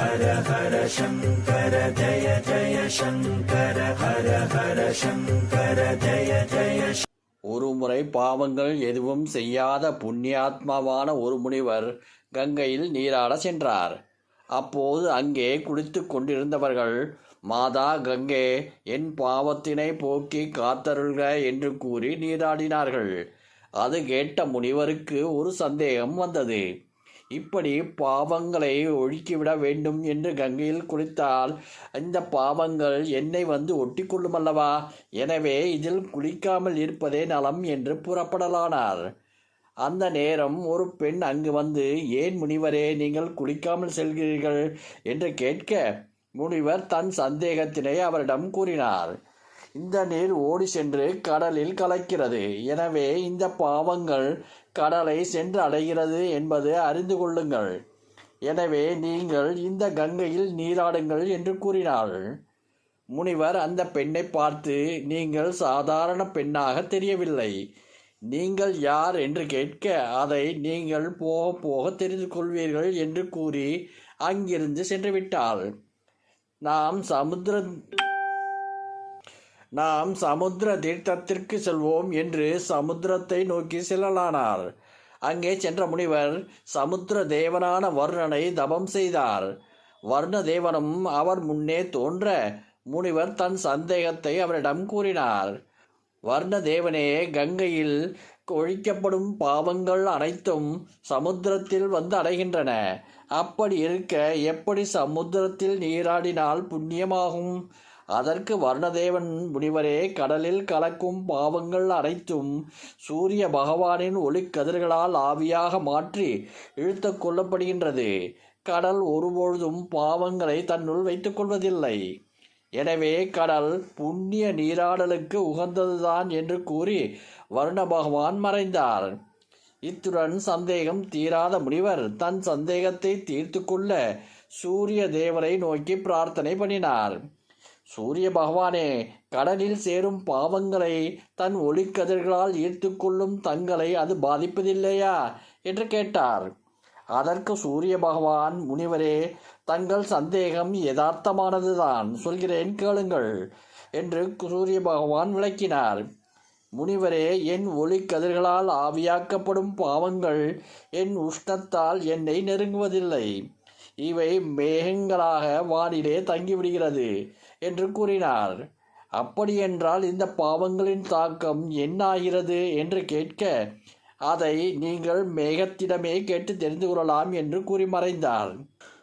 ஹர ஹர சங்கர ஜய ஜய சங்கர ஹர ஹர சங்கர ஜய ஜய ஒருமுறை பாவங்கள் எதுவும் செய்யாத புண்ணியாத்மாவான ஒரு முனிவர் கங்கையில் நீராட சென்றார். அப்போது அங்கே குளித்துக் கொண்டிருந்தவர்கள் மாதா கங்கே என் பாவத்தினை போக்கி காத்தருள்க என்று கூறி நீராடினார்கள். அது கேட்ட முனிவருக்கு ஒரு சந்தேகம் வந்தது. இப்படி பாவங்களை ஒழுக்கிவிட வேண்டும் என்று கங்கையில் குளித்தால் இந்த பாவங்கள் என்னை வந்து ஒட்டி கொள்ளுமல்லவா எனவே இதில் குளிக்காமல் இருப்பதே நலம் என்று புறப்படலானார். அந்த நேரம் ஒரு பெண் அங்கு வந்து ஏன் முனிவரே நீங்கள் குளிக்காமல் செல்கிறீர்கள்? என்று கேட்க முனிவர் தன் சந்தேகத்தினை அவரிடம் கூறினார். இந்த நீர் ஓடி சென்று கடலில் கலக்கிறது. எனவே இந்த பாவங்கள் கடலை சென்று அடைகிறது என்பது அறிந்து கொள்ளுங்கள். எனவே நீங்கள் இந்த கங்கையில் நீராடுங்கள் என்று கூறினார் முனிவர் அந்த பெண்ணை பார்த்து நீங்கள் சாதாரண பெண்ணாக தெரியவில்லை. நீங்கள் யார் என்று கேட்க அதை நீங்கள் போக போக தெரிந்து கொள்வீர்கள் என்று கூறி அங்கிருந்து சென்று விட்டாள் நாம் சமுத்திர நாம் சமுத்திர தீர்த்தத்திற்கு செல்வோம் என்று சமுத்திரத்தை நோக்கி செல்லலானார். அங்கே சென்ற முனிவர் சமுத்திர தேவனான வர்ணனை தபம் செய்தார். வர்ண தேவனும் அவர் முன்னே தோன்ற முனிவர் தன் சந்தேகத்தை அவரிடம் கூறினார். வர்ண தேவனே கங்கையில் ஒழிக்கப்படும் பாவங்கள் அனைத்தும் சமுத்திரத்தில் வந்து அடைகின்றன. அப்படி இருக்க எப்படி சமுத்திரத்தில் நீராடினால் புண்ணியமாகும்? அதற்கு வர்ணதேவன் முனிவரே கடலில் கலக்கும் பாவங்கள் அனைத்தும் சூரிய பகவானின் ஒளிக்கதிர்களால் ஆவியாக மாற்றி இழுத்து கொள்ளப்படுகின்றது. கடல் ஒருபொழுதும் பாவங்களை தன்னுள் வைத்துக் கொள்வதில்லை. எனவே கடல் புண்ணிய நீராடலுக்கு உகந்ததுதான் என்று கூறி வருண பகவான் மறைந்தார். இத்துடன் சந்தேகம் தீராத முனிவர் தன் சந்தேகத்தை தீர்த்து கொள்ள சூரிய தேவரை நோக்கி பிரார்த்தனை பண்ணினார். சூரிய பகவானே கடலில் சேரும் பாவங்களை தன் ஒளிக்கதிர்களால் ஈர்த்து கொள்ளும் தங்களை அது பாதிப்பதில்லையா? என்று கேட்டார். அதற்கு சூரிய பகவான் முனிவரே தங்கள் சந்தேகம் யதார்த்தமானதுதான். சொல்கிறேன் கேளுங்கள் என்று சூரிய பகவான் விளக்கினார். முனிவரே என் ஒளி கதிர்களால் ஆவியாக்கப்படும் பாவங்கள் என் உஷ்ணத்தால் என்னை நெருங்குவதில்லை. இவை மேகங்களாக வானிலே தங்கிவிடுகிறது. என்று கூறினார். அப்படியென்றால் இந்த பாவங்களின் தாக்கம் என்னாகிறது? என்று கேட்க அதை நீங்கள் மேகத்திடமே கேட்டு தெரிந்து கொள்ளலாம் என்று கூறி மறைந்தார்.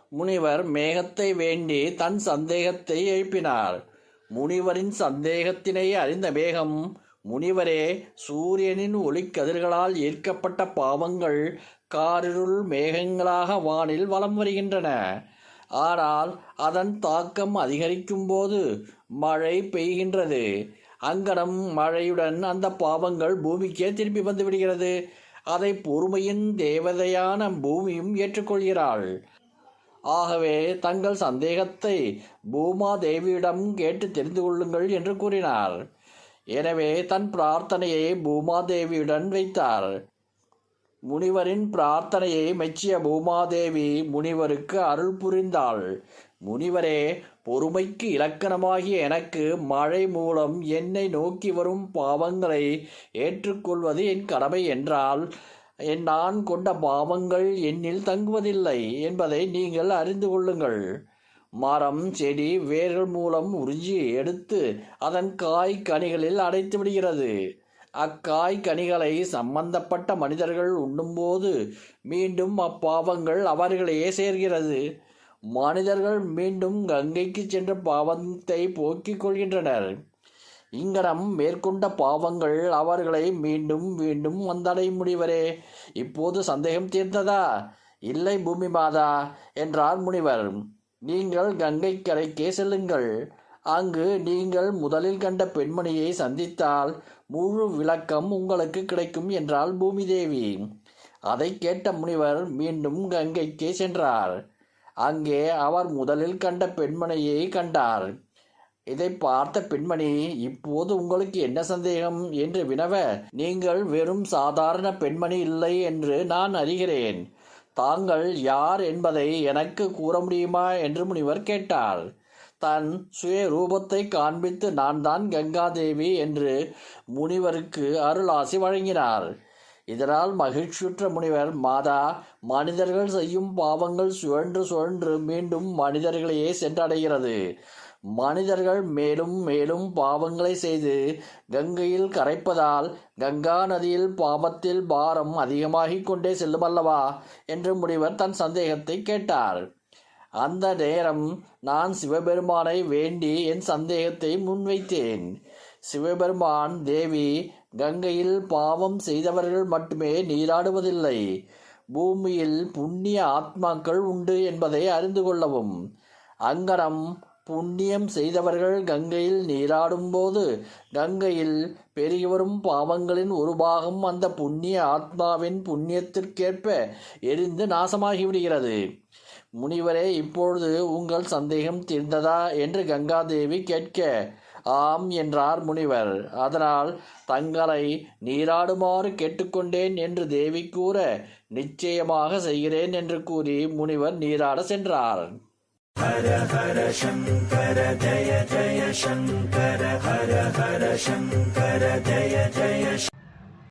முனிவர் மேகத்தை வேண்டி தன் சந்தேகத்தை எழுப்பினார். முனிவரின் சந்தேகத்தினை அறிந்த மேகம் முனிவரே சூரியனின் ஒளிக்கதிர்களால் ஈர்க்கப்பட்ட பாவங்கள் காரிருள் மேகங்களாக வானில் வலம் வருகின்றன. ஆனால் அதன் தாக்கம் அதிகரிக்கும் போது மழை பெய்கின்றது. அங்கனம் மழையுடன் அந்த பாவங்கள் பூமிக்கே திரும்பி வந்து விடுகிறது. அதை பொறுமையின் தேவதையான பூமியும் ஏற்றுக்கொள்கிறாள். ஆகவே தங்கள் சந்தேகத்தை பூமா தேவியிடம் கேட்டு தெரிந்து கொள்ளுங்கள் என்று கூறினார். எனவே தன் பிரார்த்தனையை பூமாதேவியுடன் வைத்தார். முனிவரின் பிரார்த்தனையை மெச்சிய பூமாதேவி முனிவருக்கு அருள் புரிந்தாள். முனிவரே பொறுமைக்கு இலக்கணமாகிய எனக்கு மழை மூலம் என்னை நோக்கி வரும் பாவங்களை ஏற்றுக்கொள்வது என் கடமை என்றால் என் நான் கொண்ட பாவங்கள் என்னில் தங்குவதில்லை என்பதை நீங்கள் அறிந்து கொள்ளுங்கள். மரம் செடி வேர்கள் மூலம் உறிஞ்சி எடுத்து அதன் காய் கனிகளில் அடைத்து விடுகிறது. அக்காய் கனிகளை சம்பந்தப்பட்ட மனிதர்கள் உண்ணும்போது மீண்டும் அப்பாவங்கள் அவர்களையே சேர்கிறது. மனிதர்கள் மீண்டும் கங்கைக்கு சென்ற பாவத்தை போக்கிக் கொள்கின்றனர். இங்கனம் மேற்கொண்ட பாவங்கள் அவர்களை மீண்டும் மீண்டும் வந்தடையும் முடிவரே இப்போது சந்தேகம் தீர்ந்ததா? இல்லை பூமி மாதா என்றார் முனிவர். நீங்கள் கங்கை கரைக்கே செல்லுங்கள். அங்கு நீங்கள் முதலில் கண்ட பெண்மணியை சந்தித்தால் முழு விளக்கம் உங்களுக்கு கிடைக்கும் என்றாள் பூமிதேவி. அதை கேட்ட முனிவர் மீண்டும் கங்கைக்கே சென்றார். அங்கே அவர் முதலில் கண்ட பெண்மணியை கண்டார். இதை பார்த்த பெண்மணி இப்போது உங்களுக்கு என்ன சந்தேகம்? என்று வினவ நீங்கள் வெறும் சாதாரண பெண்மணி இல்லை என்று நான் அறிகிறேன். தாங்கள் யார் என்பதை எனக்கு கூற முடியுமா? என்று முனிவர் கேட்டார். தன் சுய ரூபத்தை காண்பித்து நான் தான் கங்காதேவி என்று முனிவருக்கு அருளாசி வழங்கினார். இதனால் மகிழ்ச்சியுற்ற முனிவர் மாதா மனிதர்கள் செய்யும் பாவங்கள் சுழன்று சுழன்று மீண்டும் மனிதர்களையே சென்றடைகிறது. மனிதர்கள் மேலும் மேலும் பாவங்களை செய்து கங்கையில் கரைப்பதால் கங்கா நதியில் பாவத்தில் பாரம் அதிகமாகிக் கொண்டே செல்லுமல்லவா என்று முனிவர் தன் சந்தேகத்தை கேட்டார். அந்த நேரம் நான் சிவபெருமானை வேண்டி என் சந்தேகத்தை முன்வைத்தேன். சிவபெருமான் தேவி கங்கையில் பாவம் செய்தவர்கள் மட்டுமே நீராடுவதில்லை. பூமியில் புண்ணிய ஆத்மாக்கள் உண்டு என்பதை அறிந்து கொள்ளவும். அங்கனம் புண்ணியம் செய்தவர்கள் கங்கையில் நீராடும்போது கங்கையில் பெருகி வரும் பாவங்களின் ஒரு பாகம் அந்த புண்ணிய ஆத்மாவின் புண்ணியத்திற்கேற்ப எரிந்து நாசமாகிவிடுகிறது. முனிவரே இப்பொழுது உங்கள் சந்தேகம் தீர்ந்ததா என்று கங்காதேவி கேட்க ஆம் என்றார் முனிவர். அதனால் தங்களை நீராடுமாறு கேட்டுக்கொண்டேன் என்று தேவி கூற நிச்சயமாக செய்கிறேன் என்று கூறி முனிவர் நீராட சென்றார். ஹர ஹர சங்கர ஜய ஜய சங்கர ஹர ஹர சங்கர ஜய ஜய